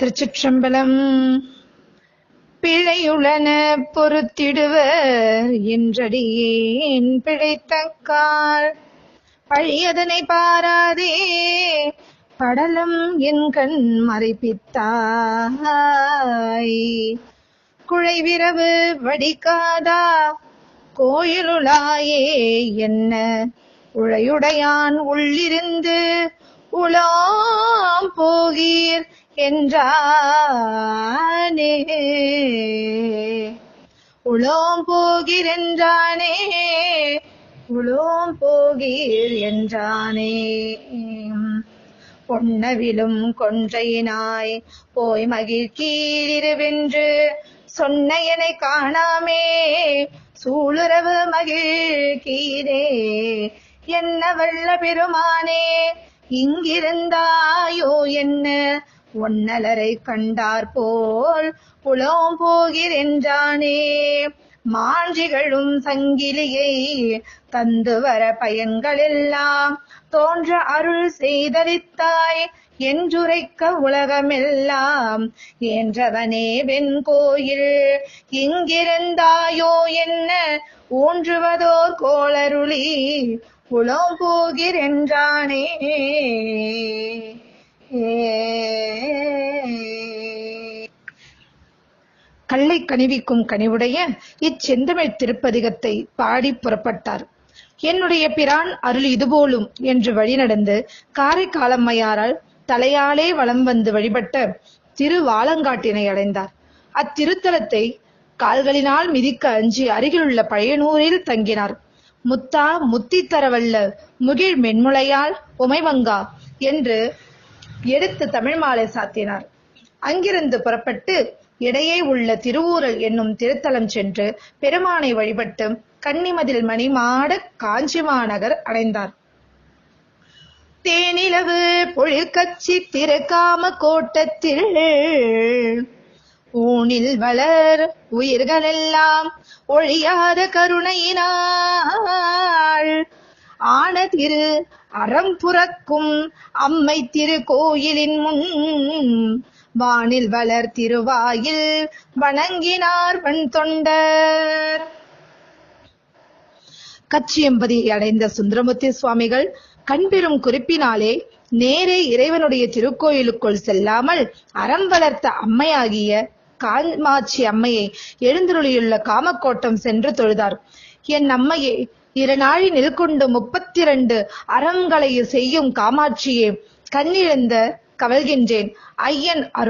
திருச்சிற்றம்பலம். பிழையுளன பொறுத்திடுவர் என்றடியேன் பிழைத்தக்கால் பழியதனை பாராதே படலம் என் கண் மறைப்பித்தாய். குழைவிரவு வடிக்காதா கோயிலுளாயே என்ன? உழையுடையான் உள்ளிருந்து உலாம் போகீர் என்றானே. உளோம் போகிர் என்றானே. உளோம் போகீர் என்றானே. பொன்னவிலும் கொன்றையினாய் போய் மகிழ்கீழிருவென்று சொன்ன என காணாமே. சூளுறவு மகிழ்கீரே என்ன வல்ல பெருமானே இங்கிருந்தாயோ என்ன? ஒன்னலரை கண்டார் போல் புலம் போகிறென்றானே மாஞ்சிகளும் சங்கிலியை தந்து வர பயன்களெல்லாம் தோன்ற அருள் செய்தளித்தாய். என்றுரைக்க உலகமெல்லாம் என்றவனே வெண்கோயில். இங்கிருந்தாயோ என்ன? ஊன்றுவதோர் கோளருளி புலம் போகிறென்றானே கல்லை கனிவிக்கும் கனிவுடைய இச்செந்தமிழ் திருப்பதிகத்தை பாடி புறப்பட்டார். என்னுடைய பிரான் அருள் இதுபோலும் என்று வழிநடந்து காரைக்காலம்மையாரால் தலையாலே வலம் வந்து வழிபட்ட திருவாலங்காட்டினை அடைந்தார். அத்திருத்தலத்தை கால்களினால் மிதிக்க அஞ்சி அருகிலுள்ள பழையனூரில் தங்கினார். முத்தா முத்தி தரவல்ல முகிழ் மென்முளையால் உமைவங்கா என்று எடுத்து தமிழ் மாலை சாத்தினார். அங்கிருந்து புறப்பட்டு இடையே உள்ள திருவூரல் என்னும் திருத்தலம் சென்று பெருமானை வழிபட்டு கன்னிமதில் மணிமாட காஞ்சி மாநகர் அடைந்தார். தேனிலவு பொழிற்கட்சி திருக்காம கோட்டத்தில் ஊனில் வளர் உயிர்களெல்லாம் ஒழியாத கருணையினாள் ஆன திரு அறம் புறக்கும் அம்மை திருக்கோயிலின் முன் வானில் வளர் திருவாயில் வணங்கினார் வன் தொண்டர். கச்சியம்பதியை அடைந்த சுந்தரமூர்த்தி சுவாமிகள் கண்பெரும் குறிப்பினாலே நேரே இறைவனுடைய திருக்கோயிலுக்குள் செல்லாமல் அறம் வளர்த்த அம்மையாகிய காமாட்சி அம்மையை எழுந்தருளியுள்ள காமக்கோட்டம் சென்று தொழுதார். என் அம்மையே இருநாழி நில்கொண்டு முப்பத்தி இரண்டு அறங்களை செய்யும் காமாட்சியே கண்ணிழந்த கவல்கின்றேன். ஐயன் அருள்